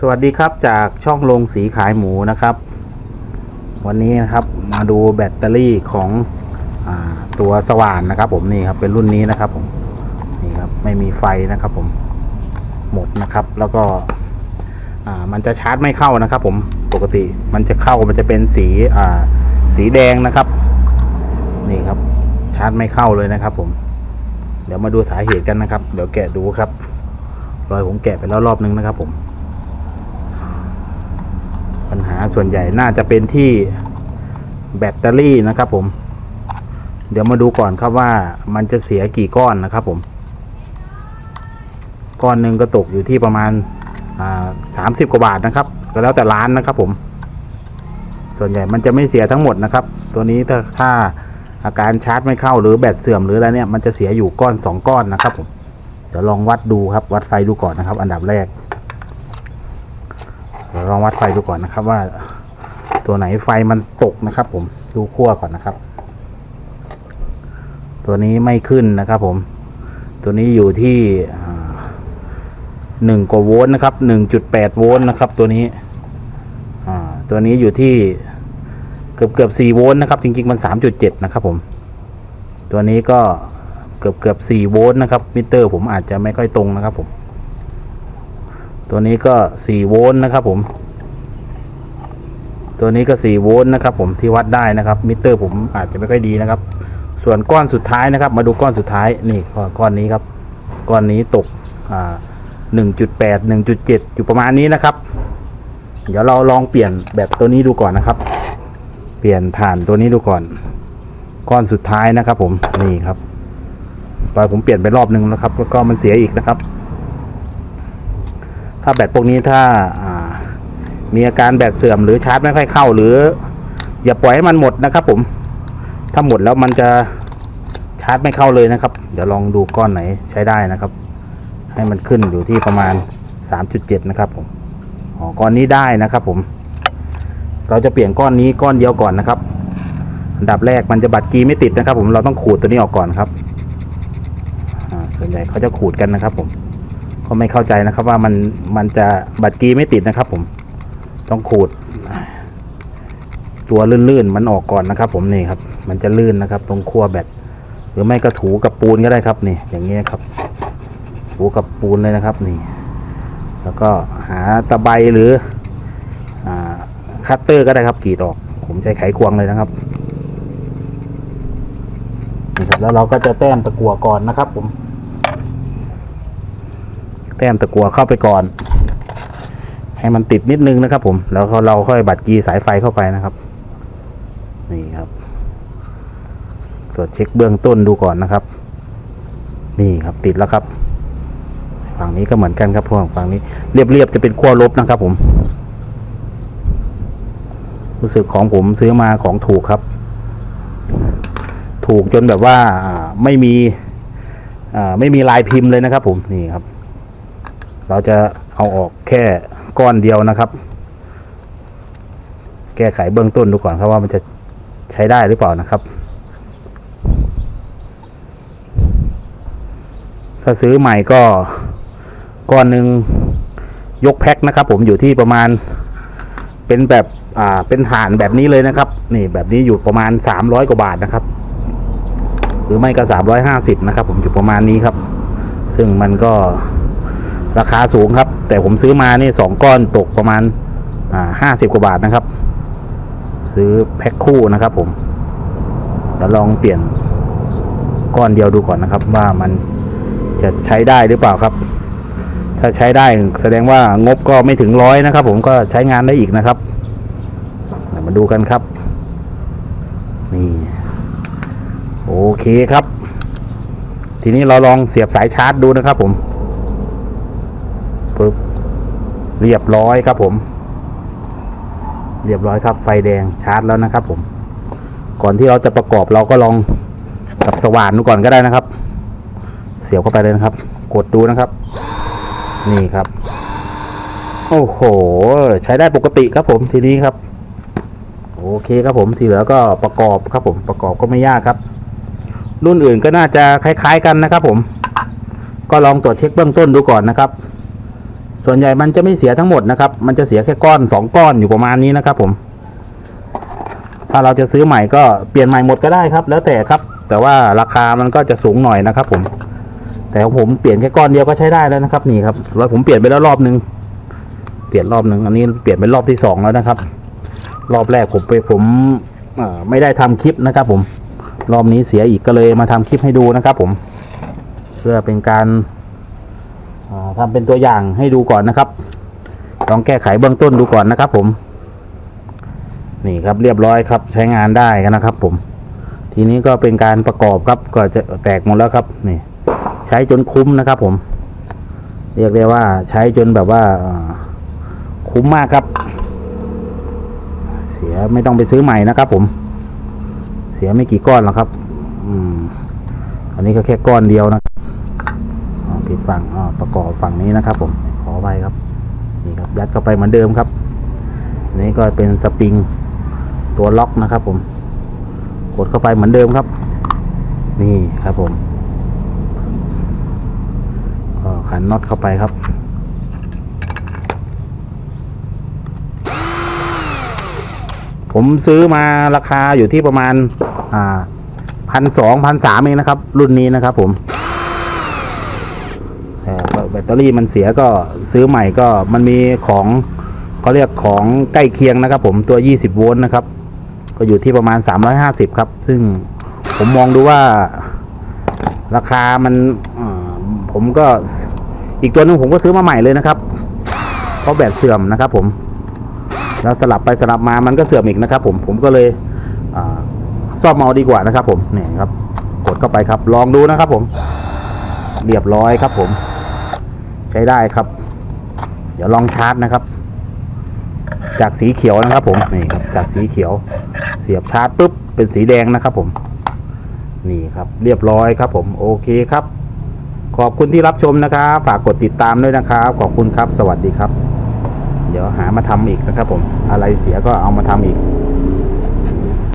สวัสดีครับจากช่องลงสีขายหมูนะครับ วันนี้นะครับมาดูแบตเตอรี่ของอตัวสว่านนะครับ ผมนี่ครับเป็นรุ่นนี้นะครับผมนี่ครับไม่มีไฟนะครับ ผมหมดนะครับ แล้วก็มันจะชาร์จไม่เข้านะครับ ผมปกติมันจะเข้ามันจะเป็นสีสีแดงนะครับ นี่ครับ ชาร์จไม่เข้าเลยนะครับ ผม เดี๋ยวมาดูสาเหตุกันนะครับ เดี๋ยวแกะดูครับ รอยผมแกะไปแล้วรอบนึงนะครับ ผม ปัญหาส่วนใหญ่น่าจะเป็นที่แบตเตอรี่นะครับผม เดี๋ยวมาดูก่อนครับว่ามันจะเสียกี่ก้อนนะครับผม ก้อนหนึ่งก็ตกอยู่ที่ประมาณสามสิบกว่าบาทนะครับ ก็แล้วแต่ร้านนะครับผม ส่วนใหญ่มันจะไม่เสียทั้งหมดนะครับ ตัวนี้ถ้าถ้าอาการชาร์จไม่เข้าหรือแบตเสื่อมหรืออะไรเนี่ยมันจะเสียอยู่ก้อนสองก้อนนะครับผมจะลองวัดดูครับวัดไฟดูก่อนนะครับ อันดับแรก ลองวัดไฟดูก่อนนะครับว่า ตัวไหนไฟมันตกนะครับ ผมดูขั้วก่อนนะครับ ตัวนี้ไม่ขึ้นนะครับ ผม ตัวนี้อยู่ที่หนึ่งกว่าโวลต์นะครับหนึ่งจุดแปดโวลต์นะครับ ตัวนี้ตัวนี้อยู่ที่เกือบเกือบสี่โวลต์นะครับ จริง ๆ มันสามจุดเจ็ดนะครับ ผม ตัวนี้ก็เกือบเกือบสี่โวลต์นะครับ มิเตอร์ ผมอาจจะไม่ค่อยตรงนะครับ ผม ตัวนี้ก็สี่โวลต์นะครับ ผม ตัวนี้ก็สี่โวลต์นะครับ ผมที่วัดได้นะครับ มิเตอร์ผมอาจจะไม่ค่อยดีนะครับ ส่วนก้อนสุดท้ายนะครับ มาดูก้อนสุดท้ายนี่ก้อนนี้ครับ ก้อนนี้ตกอ่าหนึ่งจุดแปดหนึ่งจุดเจ็ดอยู่ประมาณนี้นะครับ เดี๋ยวเราลองเปลี่ยนแบบตัวนี้ดูก่อนนะครับ เปลี่ยนฐานตัวนี้ดูก่อน ก้อนสุดท้ายนะครับ ผมนี่ครับตอนผมเปลี่ยนไปรอบนึงแล้วครับ แล้วก็มันเสียอีกนะครับ ถ้าแบตพวกนี้ถ้ามีอาการแบตเสื่อมหรือชาร์จไม่ค่อยเข้าหรือ อย่าปล่อยให้มันหมดนะครับผม ถ้าหมดแล้วมันจะชาร์จไม่เข้าเลยนะครับ เดี๋ยวลองดูก้อนไหนใช้ได้นะครับ ให้มันขึ้นอยู่ที่ประมาณ 3.7 นะครับผมอ๋อก้อนนี้ได้นะครับผม เราจะเปลี่ยนก้อนนี้ก้อนเดียวก่อนนะครับอันดับแรกมันจะบัตรกีไม่ติดนะครับ ผมเราต้องขูดตัวนี้ออกก่อนครับส่วนใหญ่เขาจะขูดกันนะครับผม ก็ไม่เข้าใจนะครับว่ามันมันจะบัตรกีไม่ติดนะครับ ผมต้องขูด ตัวลื่นๆมันออกก่อนนะครับ ผมนี่ครับ มันจะลื่นนะครับ ตรงขั้วแบตหรือไม่ก็ถูกับปูนก็ได้ครับนี่ อย่างเงี้ยครับ ถูกับปูนเลยนะครับนี่ แล้วก็หาตะไบหรืออคัตเตอร์ก็ได้ครับกรีดออก ผมใช้ไขควงเลยนะครับนี่ครับแล้วเราก็จะแต้มตะกั่วก่อนนะครับ ผม แต้มตะกัวเข้าไปก่อน ให้มันติดนิดนึงนะครับ ผม แล้วเราค่อยบัดกีสายไฟเข้าไปนะครับ นี่ครับ ตรวจเช็คเบื้องต้นดูก่อนนะครับ นี่ครับติดแล้วครับฝั่งนี้ก็เหมือนกันครับพวกฝั่งนี้เรียบๆจะเป็นขั้วลบนะครับ ผม รู้สึกของผมซื้อมาของถูกครับ ถูกจนแบบว่าไม่มีไม่มีลายพิมพ์เลยนะครับ ผมนี่ครับ เราจะเอาออกแค่ก้อนเดียวนะครับ แก้ไขเบื้องต้นดูก่อนครับว่ามันจะใช้ได้หรือเปล่านะครับ ถ้าซื้อใหม่ก็ก้อนหนึ่งยกแพ็คนะครับ ผมอยู่ที่ประมาณเป็นแบบอ่าเป็นฐานแบบนี้เลยนะครับ นี่แบบนี้อยู่ประมาณสามร้อยกว่าบาทนะครับ หรือไม่ก็สามร้อยห้าสิบนะครับ ผมอยู่ประมาณนี้ครับ ซึ่งมันก็ ราคาสูงครับ แต่ผมซื้อมานี่สองก้อนตกประมาณห้าสิบกว่าบาทนะครับ ซื้อแพ็คคู่นะครับ ผมเดี๋ยวลองเปลี่ยนก้อนเดียวดูก่อนนะครับ ว่ามันจะใช้ได้หรือเปล่าครับ ถ้าใช้ได้แสดงว่างบก็ไม่ถึงร้อยนะครับ ผมก็ใช้งานได้อีกนะครับมาดูกันครับ นี่ โอเคครับ ทีนี้เราลองเสียบสายชาร์จดูนะครับผมปึ๊บ เรียบร้อยครับผม เรียบร้อยครับ ไฟแดงชาร์จแล้วนะครับ ผม ก่อนที่เราจะประกอบเราก็ลองกับสว่านดูก่อนก็ได้นะครับ เสียบเข้าไปเลยนะครับ กดดูนะครับ นี่ครับ โอ้โห ใช้ได้ปกติครับผมทีนี้ครับโอเคครับผมที่เหลือก็ประกอบครับผมประกอบก็ไม่ยากครับ รุ่นอื่นก็น่าจะคล้าย ๆ กันนะครับ ผม ก็ลองตรวจเช็คเบื้องต้นดูก่อนนะครับ ส่วนใหญ่มันจะไม่เสียทั้งหมดนะครับ มันจะเสียแค่ก้อนสองก้อนอยู่ประมาณนี้นะครับ ผม ถ้าเราจะซื้อใหม่ก็เปลี่ยนใหม่หมดก็ได้ครับ แล้วแต่ครับ แต่ว่าราคามันก็จะสูงหน่อยนะครับ ผม แต่ผมเปลี่ยนแค่ก้อนเดียวก็ใช้ได้แล้วนะครับ นี่ครับแล้วผมเปลี่ยนไปแล้วรอบนึง เปลี่ยนรอบนึงอันนี้เปลี่ยนเป็นรอบที่สองแล้วนะครับ รอบแรกผมไปผมไม่ได้ทำคลิปนะครับ ผม รอบนี้เสียอีกก็เลยมาทำคลิปให้ดูนะครับ ผม เพื่อเป็นการ ทำเป็นตัวอย่างให้ดูก่อนนะครับ ลองแก้ไขเบื้องต้นดูก่อนนะครับ ผม นี่ครับเรียบร้อยครับ ใช้งานได้กันนะครับ ผม ทีนี้ก็เป็นการประกอบครับ ก็จะแตกหมดแล้วครับ นี่ ใช้จนคุ้มนะครับ ผม เรียกได้ว่าใช้จนแบบว่าคุ้มมากครับ เสียไม่ต้องไปซื้อใหม่นะครับ ผม เสียไม่กี่ก้อนหรอกครับ อืม อันนี้ก็แค่ก้อนเดียวนะครับ อ๋อผิดฝั่งอ๋อประกอบฝั่งนี้นะครับ ผมขอไปครับนี่ครับยัดเข้าไปเหมือนเดิมครับนนี้ก็เป็นสปริงตัวล็อกนะครับ ผม กดเข้าไปเหมือนเดิมครับ นี่ครับผมก็ขันน็อตเข้าไปครับผมซื้อมาราคาอยู่ที่ประมาณพันสองพันสามเองนะครับ รุ่นนี้นะครับผม แบตเตอรี่มันเสียก็ซื้อใหม่ก็มันมีของเขาเรียกของใกล้เคียงนะครับ ผมตัว 20 โวลต์นะครับ ก็อยู่ที่ประมาณ 350 ครับ ซึ่งผมมองดูว่าราคามันผมก็อีกตัวหนึงผมก็ซื้อมาใหม่เลยนะครับ เพราะแบตเสื่อมนะครับ ผม แล้วสลับไปสลับมามันก็เสื่อมอีกนะครับ ผมผมก็เลยซ่อมเอาดีกว่านะครับ ผมนี่ครับ กดเข้าไปครับ ลองดูนะครับ ผม เรียบร้อยครับผม ใช้ได้ครับ เดี๋ยวลองชาร์จนะครับ จากสีเขียวนะครับ ผมนี่ครับจากสีเขียว เสียบชาร์จปุ๊บเป็นสีแดงนะครับ ผม นี่ครับ เรียบร้อยครับ ผมโอเคครับ ขอบคุณที่รับชมนะครับ ฝากกดติดตามด้วยนะครับ ขอบคุณครับ สวัสดีครับ เดี๋ยวหามาทำอีกนะครับ ผมอะไรเสียก็เอามาทำอีก